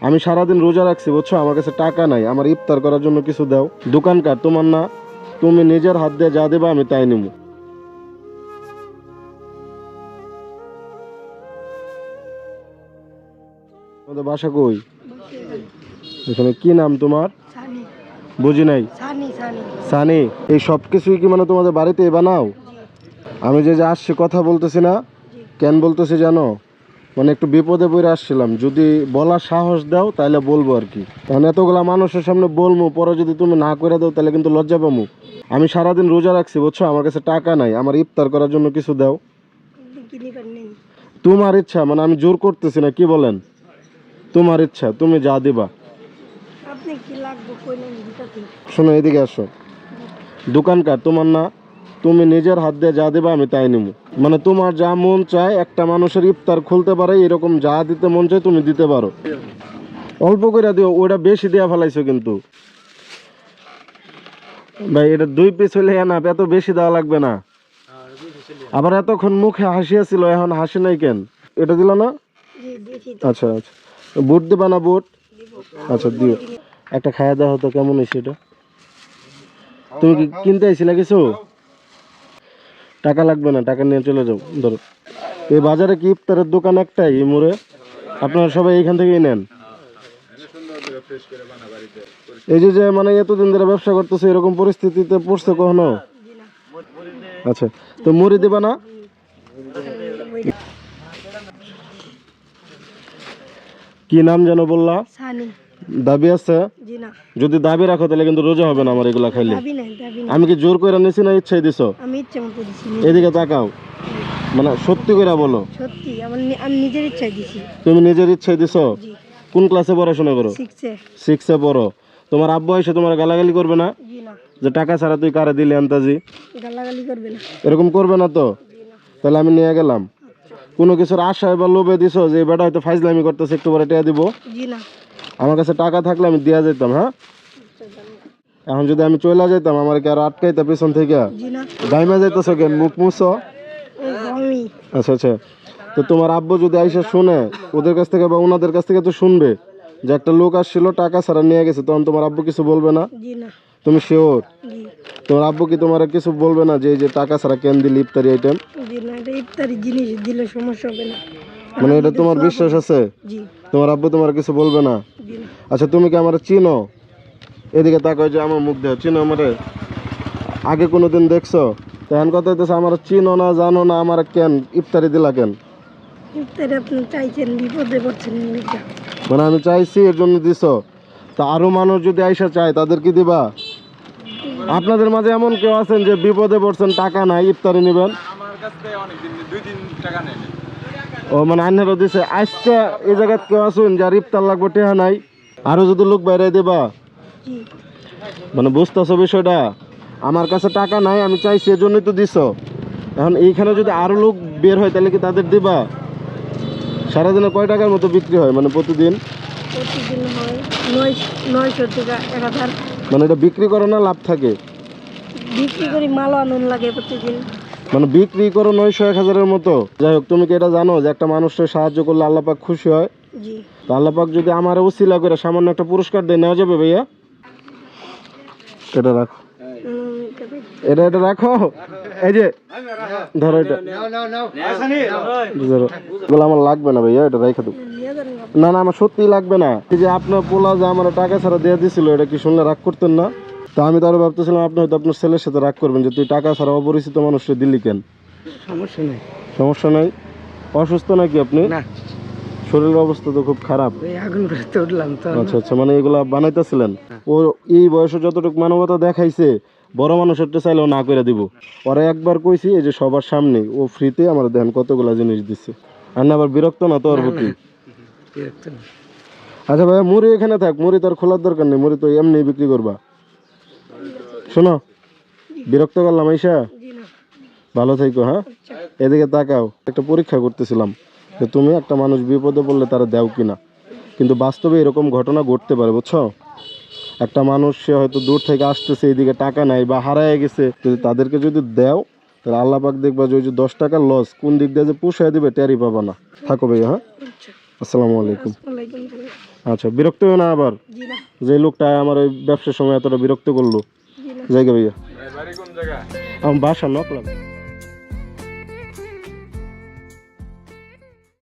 আমি সারাদিন রোজা রাখছি বুঝছ? আমার কাছে টাকা নাই। আমার ইফতার করার জন্য কিছু দাও। দোকানকার তোমার না? তুমি নিজের হাত দিয়ে যা দেবা আমি তাই নেব বাসা কই? এখানে কি নাম তোমার? বুঝি নাই? সানি এই সব কিছুই কি মানে তোমাদের বাড়িতে বানাও? আমি যে যে আসছি কথা বলতেছি না কেন বলতেছি জানো? মানে একটু বিপদে পড়ে আসছিলাম। যদি বলার সাহস দাও তাহলে বলব আর কি। কারণ এতগুলা মানুষের সামনে বলব পরে যদি তুমি না করে দাও তাহলে কিন্তু লজ্জা পাবো আমি সারাদিন রোজা রাখছি বুঝছ? আমার কাছে টাকা নাই। আমার ইফতার করার জন্য কিছু দাও। তোমার ইচ্ছা মানে আমি জোর করতেছি না কি বলেন? তোমার ইচ্ছা তুমি যা দিবা। আপনি কি লাগবে কইলেন দিতাছি শোনো এদিকে আসো। দোকানকার তোমার না তুমি নিজের হাত দিয়ে যা দেবা আমি তাই নিব মানে তোমার যা মন চায় একটা মানুষের ইফতার খুলতে পারে এরকম যা দিতে মন চায় তুমি দিতে পারো। অল্প করে দিও ওটা বেশি দেওয়া ফেলাইছো কিন্তু। ভাই এটা দুই পিস হইলে না এত বেশি দেওয়া লাগবে না। আবার এতক্ষণ মুখে হাসি আছিল এখন হাসি নাই কেন? এটা দিল না? আচ্ছা আচ্ছা। বুট দিবা না বুট? আচ্ছা দিও। একটা খাওয়া দাওয়া হতো কেমন হয়েছে এটা। তুমি কি কিনতে আইছিলে কিছু? টাকা লাগবে না, টাকা নিয়ে চলে যাও, ধরো। এই বাজারে কি ইফতারের দোকান একটাই, এই মোড়ে? আপনারা সবাই এইখান থেকেই নেন। এই যে মানে এতদিন ধরে ব্যবসা করতেছে, এরকম পরিস্থিতিতে পড়ছে কখনো? আচ্ছা তো মুড়ি দিবা না? কি নাম যেন বললা? দাবি আছে? জি না। যদি দাবি রাখো তাহলে কিন্তু রোজা হবে না আমার এগুলা খাইলে। দাবি নাই দাবি নাই। আমি কি জোর করে নিছি না ইচ্ছাই দিছো? এদিকে তাকাও। মানে সত্যি করে বলো। সত্যি আমি নিজের ইচ্ছায় দিছি। তুমি নিজের ইচ্ছাই দিছো? জি। কোন ক্লাসে পড়াশোনা করো? সিক্সে পড়ো। তোমার আব্বু এসে তোমার গালাগালি করবে না? জি না। যে টাকা ছাড়া তুই কারে দিলি আন্তাজি? গালাগালি করবে না। এরকম করবে না তো? তাহলে আমি নিয়ে গেলাম। কোনো কিছুর আশায় বা লোভে দিছো যে বেটা হয়তো ফাইজলামি করতেছে একটু পরে টেয়া দিব? জি না। আমার কাছে টাকা থাকলে আমি দিয়া যেতাম হ্যাঁ? এখন যদি আমি চলে যেতাম আমার কি আর আটকাইতা পেছন থেকে? গাইমা যাইতেছ কেন? মুখ মুছো? আচ্ছা আচ্ছা। তো তোমার আব্বু যদি আইসা শুনে ওদের কাছ থেকে বা ওনাদের কাছ থেকে তো শুনবে যে একটা লোক আসছিল টাকা ছাড়া নিয়ে গেছে তখন তোমার আব্বু কিছু বলবে না? তুমি শিওর তোমার আব্বু কি তোমার কিছু বলবে না যে এই যে টাকা ছাড়া কেন দিলি ইফতারি আইটেম ইফতারি জিনিস দিলে সমস্যা হবে না। মানে এটা তোমার বিশ্বাস আছে? তোমার আব্বু তোমার কিছু বলবে না? আচ্ছা তুমি কি আমার চিনো? এদিকে তাকাও যে আমার মুখ দেও চিনো আমারে? আগে কোনো দিন দেখছ? তখন কথা হইতেছে আমার চিনো না জানো না আমার কেন ইফতারি দিলা কেন? ইফতারি আপনি চাইছেন বিপদে পড়ছেন নিজা মানে আমি চাইছি এর জন্য দিছো। তা আরও মানুষ যদি আইসা চায় তাদের কি দিবা? আপনাদের মাঝে এমন কেউ আছেন যে বিপদে পড়ছেন টাকা নাই ইফতারি নেবেন? ও মানে আন্নারও দিছে। আজকে এই জায়গায় কেউ আসুন যার ইফতার লাগবে টেহা নাই? আরও যদি লোক বাইরে দিবা? মানে বুঝতেছো বিষয়টা? আমার কাছে টাকা নাই আমি চাইছি এজন্যই তো দিছো। এখন এইখানে যদি আরও লোক বের হয় তাহলে কি তাদের দিবা? সারাদিনে কয় টাকার মতো বিক্রি হয় মানে প্রতিদিন? মানে এটা বিক্রি করে না লাভ থাকে? বিক্রি করি মালও আনুন লাগে প্রতিদিন। মানে বিক্রি করো নয়শো এক হাজারের মতো। যাই হোক তুমি কি এটা জানো যে একটা মানুষকে সাহায্য করলে আল্লাপাক খুশি হয়? তো আল্লাপাক যদি আমার উসিলা করে সামান্য একটা পুরস্কার দেয় নেওয়া যাবে ভাইয়া? এটা রাখো। এটা এটা রাখো। এই যে ধরো এটা। এগুলো আমার লাগবে না ভাইয়া এটা রেখে দেবো না। না আমার সত্যিই লাগবে না। এই যে আপনার পোলা যে আমার টাকা ছাড়া দিয়ে দিছিল এটা কি শুনলে রাগ করতেন না? তো আমি তো আরও ভাবতেছিলাম আপনি হয়তো আপনার ছেলের সাথে রাগ করবেন যে তুই টাকা ছাড়া অপরিচিত মানুষকে দিলি কেন? সমস্যা নেই। সমস্যা নাই? অসুস্থ নাকি আপনি? না। শরীরের অবস্থা তো খুব খারাপ। তো তো। আচ্ছা আচ্ছা মানে এগুলা বানাইতেছিলেন? ও এই বয়সে যতটুকু মানবতা দেখাইছে বড় মানুষের তো চাইলেও না করে দিব। ওরা একবার কইছি এই যে সবার সামনে ও ফ্রিতে আমার দেন কতগুলা জিনিস দিচ্ছে আর না আবার বিরক্ত না তোর প্রতি আচ্ছা ভাইয়া মুড়ি এখানে থাক মুড়ি তোর খোলার দরকার নেই মুড়ি তো এমনি বিক্রি করবা। শোনো বিরক্ত করলাম আইসা ভালো থাইকো হ্যাঁ? এদিকে তাকাও একটা পরীক্ষা করতেছিলাম যে তুমি একটা মানুষ বিপদে পড়লে তারা দেও কিনা। কিন্তু বাস্তবে এরকম ঘটনা ঘটতে পারে বুঝছ? একটা মানুষ সে হয়তো দূর থেকে আসতেছে এইদিকে টাকা নাই বা হারায় গেছে। যদি তাদেরকে যদি দেও তাহলে আল্লাহ পাক দেখবা যে ওই যে দশ টাকার লস কোন দিক দিয়ে যে পুষায় দিবে টেরি পাবা না। থাকো ভাইয়া হ্যাঁ? আচ্ছা। আসসালামু আলাইকুম। আচ্ছা বিরক্ত হয়ে না আবার? যে লোকটা আমার ওই ব্যবসার সময় এতটা বিরক্ত করল। না জায়গা ভাইয়া? আমার বাসা নকলাম।